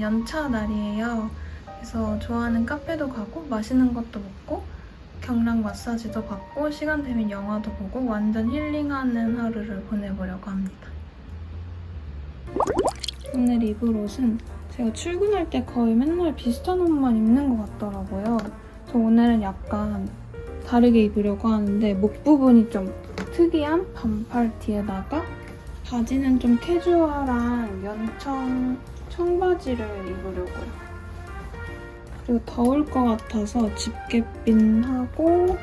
연차 날이에요. 그래서 좋아하는 카페도 가고 맛있는 것도 먹고 경락 마사지도 받고 시간 되면 영화도 보고 완전 힐링하는 하루를 보내보려고 합니다. 오늘 입을 옷은 제가 출근할 때 거의 맨날 비슷한 옷만 입는 것 같더라고요. 그래서 오늘은 약간 다르게 입으려고 하는데 목 부분이 좀 특이한 반팔 티에다가 바지는 좀 캐주얼한 연청 청바지를 입으려고요. 그리고 더울 것 같아서 집게핀 하고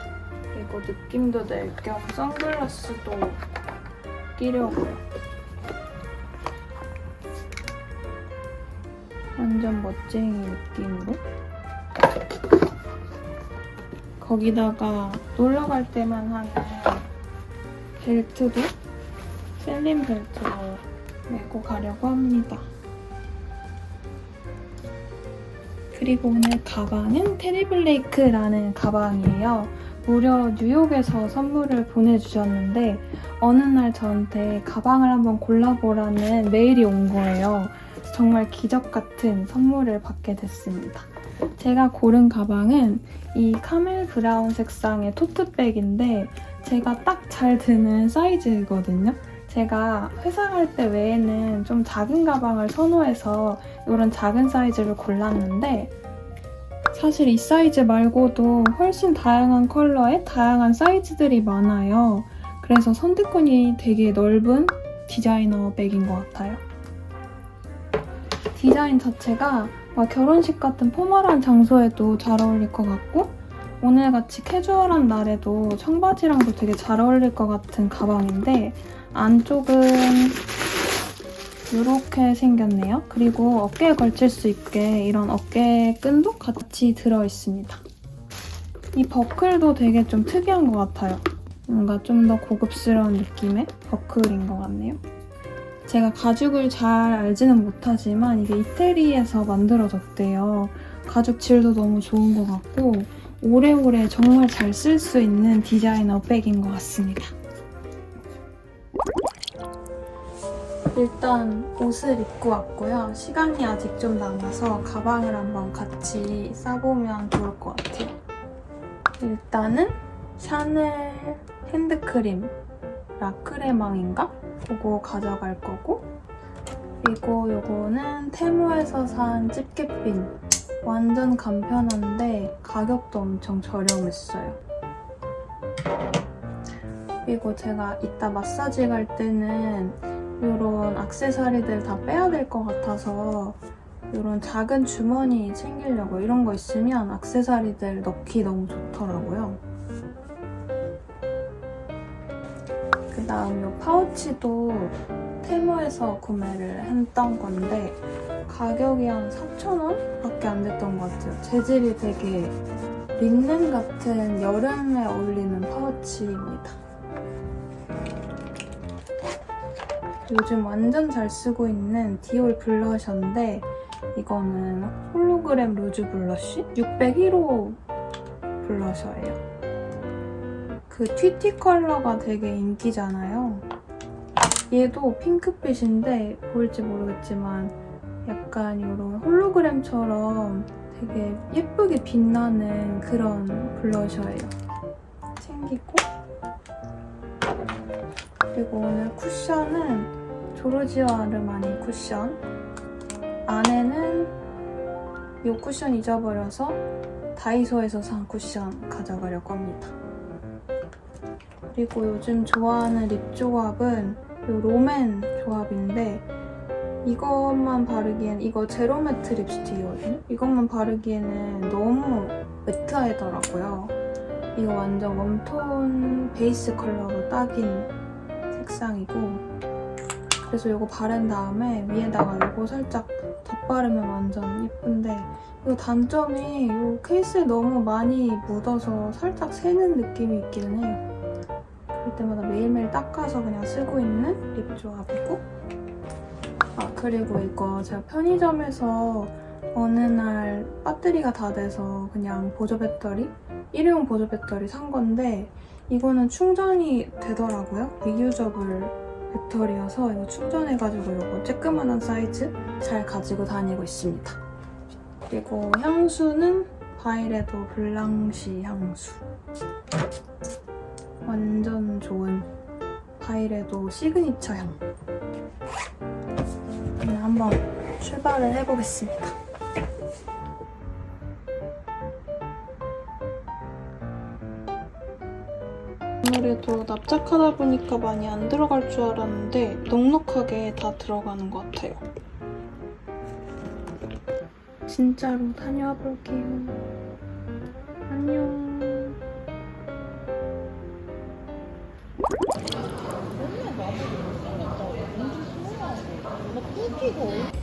그리고 느낌도 낼 겸 선글라스도 끼려고요. 완전 멋쟁이 느낌으로. 거기다가 놀러 갈 때만 하는 벨트도 셀린 벨트로 메고 가려고 합니다. 그리고 오늘 가방은 테리블레이크라는 가방이에요. 무려 뉴욕에서 선물을 보내주셨는데 어느 날 저한테 가방을 한번 골라보라는 메일이 온 거예요. 정말 기적 같은 선물을 받게 됐습니다. 제가 고른 가방은 이 카멜 브라운 색상의 토트백인데 제가 딱 잘 드는 사이즈거든요. 제가 회사 갈 때 외에는 좀 작은 가방을 선호해서 이런 작은 사이즈를 골랐는데 사실 이 사이즈 말고도 훨씬 다양한 컬러의 다양한 사이즈들이 많아요. 그래서 선택권이 되게 넓은 디자이너 백인 것 같아요. 디자인 자체가 막 결혼식 같은 포멀한 장소에도 잘 어울릴 것 같고 오늘같이 캐주얼한 날에도 청바지랑도 되게 잘 어울릴 것 같은 가방인데 안쪽은 이렇게 생겼네요. 그리고 어깨에 걸칠 수 있게 이런 어깨 끈도 같이 들어있습니다. 이 버클도 되게 좀 특이한 것 같아요. 뭔가 좀 더 고급스러운 느낌의 버클인 것 같네요. 제가 가죽을 잘 알지는 못하지만 이게 이태리에서 만들어졌대요. 가죽 질도 너무 좋은 것 같고 오래오래 정말 잘 쓸 수 있는 디자이너 백인 것 같습니다. 일단 옷을 입고 왔고요. 시간이 아직 좀 남아서 가방을 한번 같이 싸보면 좋을 것 같아요. 일단은 샤넬 핸드크림 라크레망인가? 그거 가져갈 거고 그리고 요거는 테무에서 산 집게핀 완전 간편한데 가격도 엄청 저렴했어요. 그리고 제가 이따 마사지 갈 때는 이런 악세사리들 다 빼야 될 것 같아서 이런 작은 주머니 챙기려고 이런 거 있으면 악세사리들 넣기 너무 좋더라고요. 그 다음 이 파우치도 테무에서 구매를 했던 건데 가격이 한 4,000원? 밖에 안 됐던 것 같아요. 재질이 되게 린넨 같은 여름에 어울리는 파우치입니다. 요즘 완전 잘 쓰고 있는 디올 블러셔인데 이거는 홀로그램 루즈 블러쉬? 601호 블러셔예요. 그 튀티 컬러가 되게 인기잖아요. 얘도 핑크빛인데 보일지 모르겠지만 약간 이런 홀로그램처럼 되게 예쁘게 빛나는 그런 블러셔예요. 챙기고 그리고 오늘 쿠션은 조르지오 아르마니 쿠션 안에는 이 쿠션 잊어버려서 다이소에서 산 쿠션 가져가려고 합니다. 그리고 요즘 좋아하는 립 조합은 이 롬앤 조합인데 이것만 바르기엔 이거 제로 매트 립스틱이거든요. 이것만 바르기에는 너무 매트하더라고요. 이거 완전 웜톤 베이스 컬러로 딱인 색상이고 그래서 이거 바른 다음에 위에다가 이거 살짝 덧바르면 완전 예쁜데 이 단점이 이 케이스에 너무 많이 묻어서 살짝 새는 느낌이 있기는 해요. 그럴 때마다 매일매일 닦아서 그냥 쓰고 있는 립 조합이고 아 그리고 이거 제가 편의점에서 어느 날 배터리가 다 돼서 그냥 보조 배터리 일회용 보조 배터리 산 건데 이거는 충전이 되더라고요 리유저블 배터리여서 이거 충전해가지고 이거 쬐끄만한 사이즈 잘 가지고 다니고 있습니다. 그리고 향수는 바이레도 블랑시 향수. 완전 좋은 바이레도 시그니처 향. 한번 출발을 해보겠습니다. 아무래도 납작하다 보니까 많이 안 들어갈 줄 알았는데 넉넉하게 다 들어가는 것 같아요. 진짜로 다녀와 볼게요. 안녕. 맨날 나보고 못 살았다고. 공주 수영하고. 나 꿀끼고.